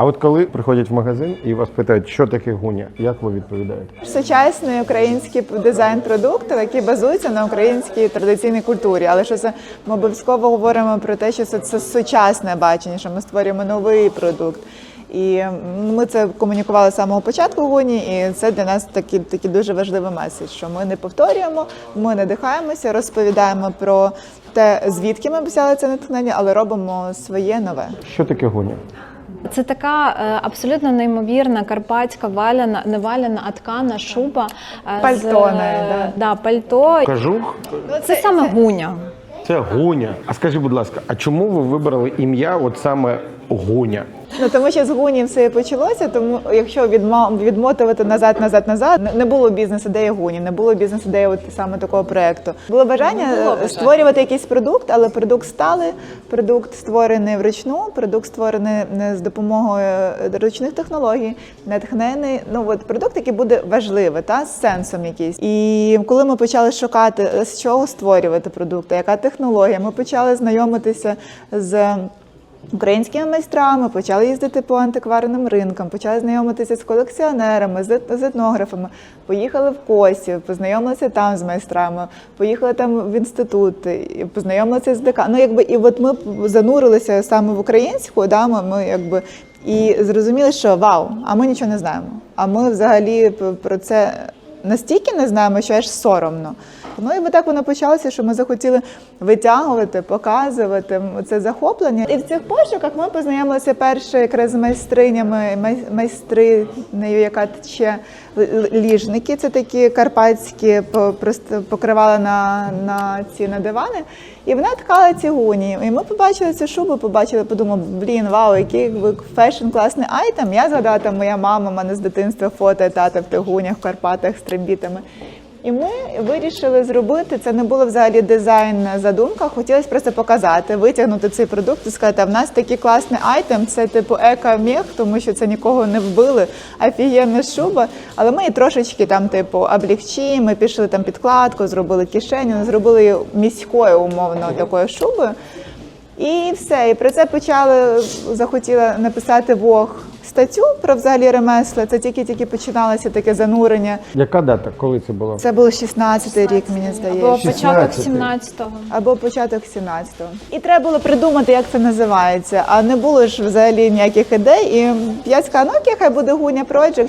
А от коли приходять в магазин і вас питають, що таке гуня, як ви відповідаєте? Сучасний український дизайн продукту, який базується на українській традиційній культурі. Але що це ми обов'язково говоримо про те, що це, це сучасне бачення, що ми створюємо новий продукт. І ми це комунікували з самого початку гоні, і це для нас такий, такий дуже важливий меседж, що ми не повторюємо, ми надихаємося, розповідаємо про те, звідки ми взяли це натхнення, але робимо своє нове. Що таке гуня? Це така е, абсолютно неймовірна карпатська валяна, не валяна, а ткана шуба. е, Пальто з, е, да. да, пальто. Кажух? Це саме гуня. Це гуня. А скажіть, будь ласка, а чому ви вибрали ім'я, от саме гуня? Ну тому що з гуні все і почалося. Тому якщо відмотувати назад, назад, назад, не- було бізнес-ідеї гуні, не було бізнес-ідеї от саме такого проекту. Було бажання е, створювати якийсь продукт, але продукт сталий, продукт створений вручну, продукт створений не з допомогою е, ручних технологій, натхнений. Ну от продукт, який буде важливий, та з сенсом якийсь. І коли ми почали шукати, е, з чого створювати продукти, яка технологія, ми почали знайомитися з. Українськими майстрами почали їздити по антикварним ринкам, почали знайомитися з колекціонерами, з, етнографами. Поїхали в Косів, познайомилися там з майстрами, поїхали там в інститут, познайомилися з ДК. Ну якби і от ми занурилися саме в українську, да, ми, ми якби і зрозуміли, що вау, а ми нічого не знаємо. А ми взагалі про це настільки не знаємо, що аж соромно. Ну і так воно почалося, що ми захотіли витягувати, показувати це захоплення. І в цих пошуках ми познайомилися перше якраз з майстринями, майстринею, яка ще ліжники. Це такі карпатські просто покривали на, на ці на дивани. І вона ткала ці гуні. І ми побачили цю шубу, побачили, подумали, блін, вау, який фешн класний айтем. Я згадала, там моя мама, мене з дитинства фото тата в тих гунях в Карпатах з трембітами. І ми вирішили зробити це. Не було взагалі дизайн задумка. Хотілося просто показати, витягнути цей продукт і сказати, а в нас такий класний айтем, це типу еко-мех, тому що це нікого не вбили. Офігенна шуба. Але ми її трошечки там, типу, облегчимо, ми пішли там підкладку, зробили кишеню, зробили її міською умовно такою шубою. І все. І про це почали захотіла написати Вог статтю про взагалі ремесла. Це тільки-тільки починалося таке занурення. Яка дата? Коли це було? Це було 16-й рік, мені Або здається. початок 17-го. Або початок 17-го. І треба було придумати, як це називається. А не було ж взагалі ніяких ідей. І я сказала, ну окей, хай буде Гуня Project,